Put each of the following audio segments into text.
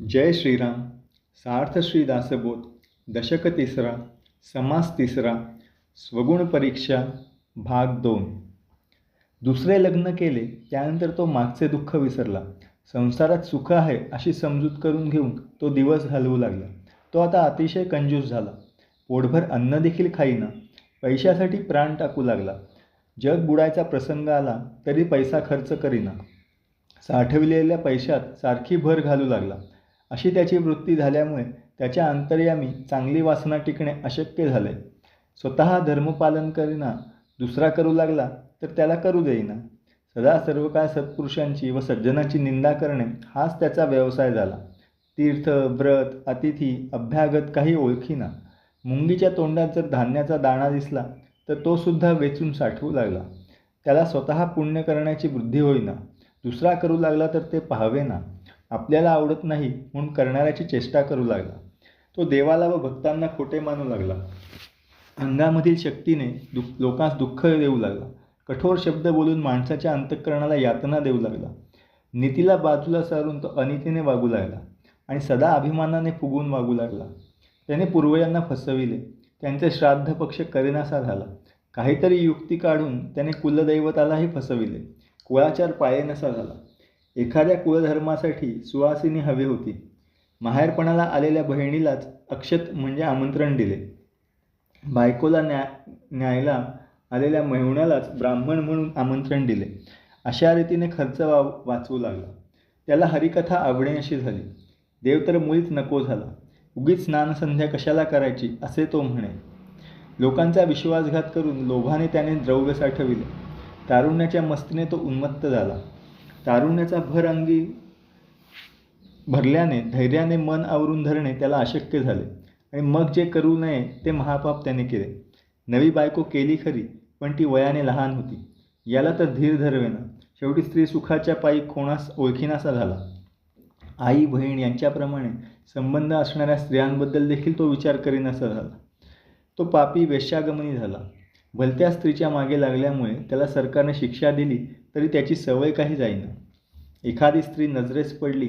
जय श्रीराम सार्थ श्री दासबोध दशक तिसरा समास तिसरा स्वगुण परीक्षा भाग दोन. दुसरे लग्न केले त्यानंतर तो मागचे दुःख विसरला. संसारात सुख आहे अशी समजूत करून घेऊन तो दिवस घालवू लागला. तो आता अतिशय कंजूस झाला. पोटभर अन्न देखील खाईना. पैशासाठी प्राण टाकू लागला. जग बुडायचा प्रसंग आला तरी पैसा खर्च करीना. साठविलेल्या पैशात सारखी भर घालू लागला. अशी त्याची वृत्ती झाल्यामुळे त्याच्या अंतर्यामी चांगली वासना टिकणे अशक्य झाले. स्वतः धर्मपालन करीना दुसरा करू लागला तर त्याला करू देईना. सदा सर्व काळ सत्पुरुषांची व सज्जनाची निंदा करणे हाच त्याचा व्यवसाय झाला. तीर्थ व्रत अतिथी अभ्यागत काही ओळखीना. मुंगीच्या तोंडात जर धान्याचा दाणा दिसला तर तो सुद्धा वेचून साठवू लागला. त्याला स्वतः पुण्य करण्याची बुद्धी होईना. दुसरा करू लागला तर ते पाहावे ना आपल्याला आवडत नाही म्हणून करणाऱ्याची चेष्टा करू लागला. तो देवाला व भक्तांना खोटे मानू लागला. अंगामधील शक्तीने दुःख लोकांस दुःख देऊ लागला. कठोर शब्द बोलून माणसाच्या अंतःकरणाला यातना देऊ लागला. नीतीला बाजूला सारून तो अनितीने वागू लागला आणि सदा अभिमानाने फुगून वागू लागला. त्याने पूर्वजांना फसविले. त्यांचे श्राद्ध पक्ष करेनासा झाला. काहीतरी युक्ती काढून त्याने कुलदैवतालाही फसविले. कुळाचार पायेनसा झाला. एखाद्या कुलधर्मासाठी सुवासिनी हवी होती. माहेरपणाला आलेल्या बहिणीलाच अक्षत म्हणजे आमंत्रण दिले. बायकोला न्या न्यायला आलेल्या मेहुण्यालाच ब्राह्मण म्हणून आमंत्रण दिले. अशा रीतीने खर्च वा वाचवू लागला. त्याला हरिकथा आवडेनाशी झाली. देव तर मुळीच नको झाला. उगीच स्नानसंध्या कशाला करायची असे तो म्हणे. लोकांचा विश्वासघात करून लोभाने त्याने द्रव्य साठविले. तारुण्याच्या मस्तीने तो उन्मत्त झाला. तारुण्याचा भर अंगी भरल्याने धैर्याने मन आवरून धरणे त्याला अशक्य झाले. आणि मग जे करू नये ते महापाप त्याने केले. नवी बायको केली खरी पण ती वयाने लहान होती. याला तर धीर धरवेना. शेवटी स्त्री सुखाच्या पायी कोणास ओळखीनासा झाला. आई बहीण यांच्याप्रमाणे संबंध असणाऱ्या स्त्रियांबद्दल देखील तो विचार करीनासा झाला. तो पापी वेश्यागमनी झाला. भलत्या स्त्रीच्या मागे लागल्यामुळे त्याला सरकारने शिक्षा दिली तरी त्याची सवय काही जाईना. एखादी स्त्री नजरेस पडली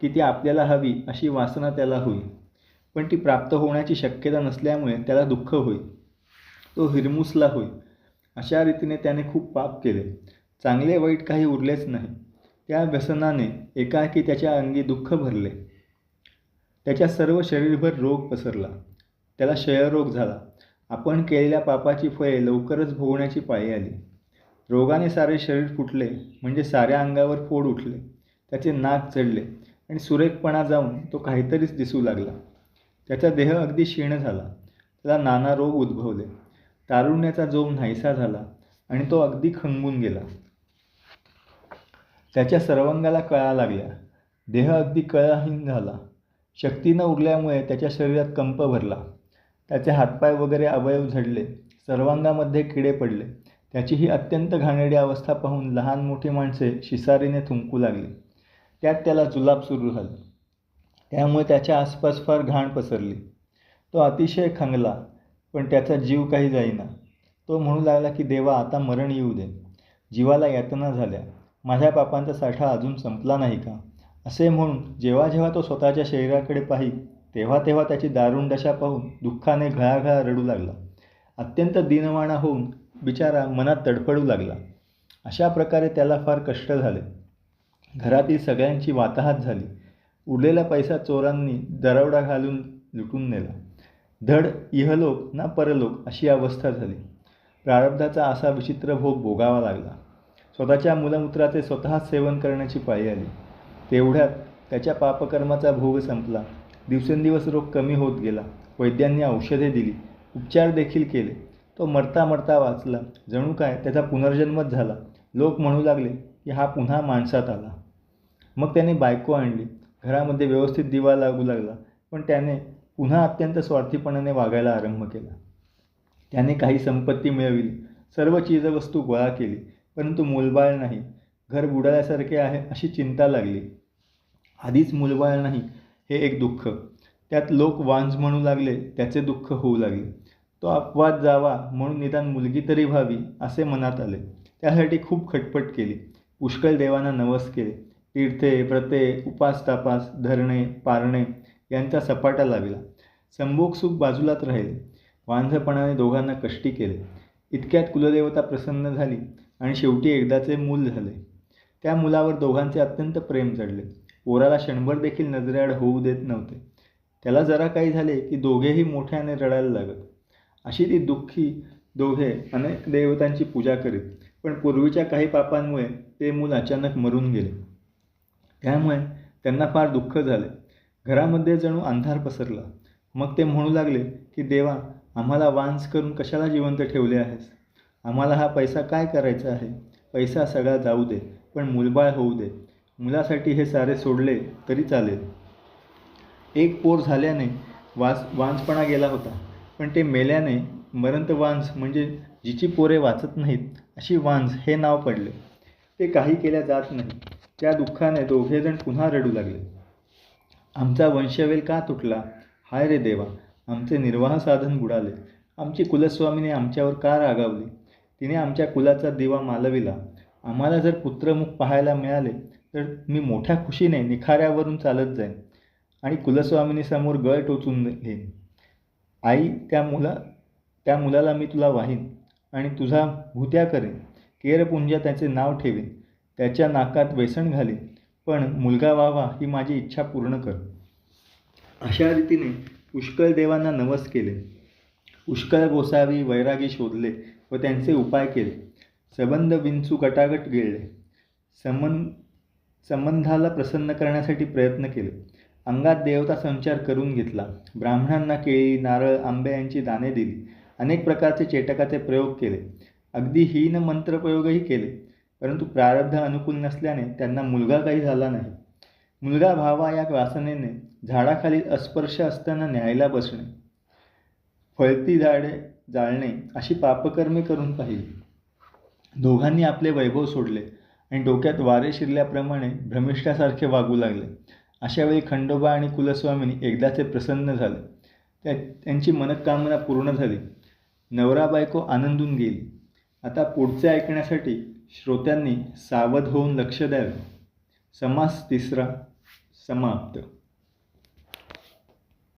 की ती आपल्याला हवी अशी वासना त्याला होईल. पण ती प्राप्त होण्याची शक्यता नसल्यामुळे त्याला दुःख होईल. तो हिरमुसला होईल. अशा रीतीने त्याने खूप पाप केले. चांगले वाईट काही उरलेच नाही. त्या व्यसनाने एकाएकी त्याच्या अंगी दुःख भरले. त्याच्या सर्व शरीरभर रोग पसरला. त्याला क्षयरोग झाला. आपण केलेल्या पापाची फळे लवकरच भोगण्याची पाळी आली. रोगाने सारे शरीर फुटले म्हणजे साऱ्या अंगावर फोड उठले त्याचे नाक चढले आणि सुरेखपणा जाऊन तो काहीतरीच दिसू लागला. त्याचा देह अगदी क्षीण झाला. त्याला नाना रोग उद्भवले. तारुण्याचा जोम नाहीसा झाला आणि तो अगदी खंगून गेला. त्याच्या सर्वांगाला कळा लागल्या. देह अगदी कळाहीन झाला. शक्ती न उरल्यामुळे त्याच्या शरीरात कंप भरला. त्याचे हातपाय वगैरे अवयव झडले. सर्वांगामध्ये किडे पडले. त्याची ही अत्यंत घाणेरडी अवस्था पाहून लहान मोठी माणसे शिसारीने थुंकू लागली. त्यात त्याला जुलाब सुरू झाला. त्यामुळे त्याच्या आसपास फार घाण पसरली. तो अतिशय खंगला पण त्याचा जीव काही जाईना. तो म्हणू लागला की देवा आता मरण येऊ दे. जीवाला यातना झाल्या. माझ्या पापांचा साठा अजून संपला नाही का? असे म्हणून जेव्हा जेव्हा तो स्वतःच्या शरीराकडे पाही तेव्हा तेव्हा त्याची दारुण दशा पाहून दुःखाने घळाघळा रडू लागला. अत्यंत दिनवाणा होऊन बिचारा मनात तडफडू लागला. अशा प्रकारे त्याला फार कष्ट झाले. घरातील सगळ्यांची वाताहात झाली. उरलेला पैसा चोरांनी दरवडा घालून लुटून नेला. धड इहलोक ना परलोक अशी अवस्था झाली. प्रारब्धाचा असा विचित्र भोग भोगावा लागला. स्वतःच्या मुलमूत्राचे स्वतःच सेवन करण्याची पाळी आली. तेवढ्यात त्याच्या पापकर्माचा भोग संपला. दिवसेंदिवस रोग कमी होत गेला. वैद्यांनी औषधे दिली. उपचार देखील केले. तो मरता मरता वाचला. जणू काय? त्याचा पुनर्जन्मच झाला. लोक म्हणू लागले की हा पुन्हा माणसात आला. मग त्याने बायको आणली. घरामध्ये व्यवस्थित दिवा लागू लागला. पण त्याने पुन्हा अत्यंत स्वार्थीपणाने वागायला आरंभ केला. त्याने काही संपत्ती मिळविली. सर्व चीजवस्तू गोळा केली. परंतु मूलबाळ नाही. घर बुडाल्यासारखे आहे अशी चिंता लागली. आधीच मूलबाळ नाही हे एक दुःख. त्यात लोक वांज म्हणू लागले त्याचे दुःख होऊ लागले. तो अपवाद जावा म्हणून निदान मुलगी तरी व्हावी असे मनात आले. त्यासाठी खूप खटपट केली. पुष्कळ देवांना नवस केले. तीर्थे व्रते उपास तापास धरणे पारणे यांचा सपाटा लाविला. संभोग सुख बाजूलाच राहिले. वांझपणाने दोघांना कष्टी केले. इतक्यात कुलदेवता प्रसन्न झाली आणि शेवटी एकदाचे मूल झाले. त्या मुलावर दोघांचे अत्यंत प्रेम चढले. पोराला क्षणभर देखील नजरेआड होऊ देत नव्हते. त्याला जरा काही झाले की दोघेही मोठ्याने रडायला लागत. अशी ती दुःखी दोघे अनेक देवतांची पूजा करीत. पण पूर्वीच्या काही पापांमुळे ते मूल अचानक मरून गेले. त्यामुळे त्यांना फार दुःख झाले. घरामध्ये जणू अंधार पसरला. मग ते म्हणू लागले की देवा आम्हाला वांस करून कशाला जिवंत ठेवले आहेस? आम्हाला हा पैसा काय करायचा आहे? पैसा सगळा जाऊ दे पण मुलबाळ होऊ दे. मुलासाठी हे सारे सोडले तरी चालेल. एक पोर झाल्याने वास वांसपणा गेला होता. पण ते मेल्याने मरंत वांस म्हणजे जिची पोरे वाचत नाहीत अशी वांस हे नाव पडले. ते काही केल्या जात नाही. त्या दुःखाने दोघेजण पुन्हा रडू लागले. आमचा वंशवेल का तुटला? हाय रे देवा आमचे निर्वाह साधन बुडाले. आमची कुलस्वामीने आमच्यावर का रागावली? तिने आमच्या कुलाचा दिवा मालविला. आम्हाला जर पुत्रमुख पाहायला मिळाले तर मी मोठ्या खुशीने निखाऱ्यावरून चालत जाईन आणि कुलस्वामिनीसमोर गळ टोचून घेईन. आई त्या मुला त्या मुलाला मी तुला वाहीन आणि तुझा भूत्या करेन. केरपुंजा त्याचे नाव ठेवीन. त्याच्या नाकात वेसण घालीन. पण मुलगा व्हावा ही माझी इच्छा पूर्ण कर. अशा रीतीने पुष्कळ देवांना नवस केले. पुष्कळ गोसावी वैरागी शोधले व त्यांचे उपाय केले. सबंध विंचू गटागट गिळले संबंध संबंधाला प्रसन्न करण्यासाठी प्रयत्न केले. अंगात देवता संचार करून घेतला. ब्राह्मणांना केळी नारळ आंबे यांची दाणे दिली. अनेक प्रकारचे चेटकाचे प्रयोग केले. अगदी हीन मंत्रप्रयोगही केले. परंतु प्रारब्ध अनुकूल नसल्याने त्यांना मुलगा काही झाला नाही. मुलगा व्हावा या वासनेने झाडाखाली अस्पर्श असताना न्यायला बसणे फळती झाडे जाळणे अशी पापकर्मे करून पाहिली. दोघांनी आपले वैभव सोडले आणि डोक्यात वारे शिरल्याप्रमाणे भ्रमिष्ठासारखे वागू लागले. अशावेळी खंडोबा आणि कुलस्वामीनी एकदाचे प्रसन्न झालं. त्या त्यांची मनकामना पूर्ण झाली. नवरा बायको आनंदून गेली. आता पुढचे ऐकण्यासाठी श्रोत्यांनी सावध होऊन लक्ष द्यावे. समास तिसरा समाप्त.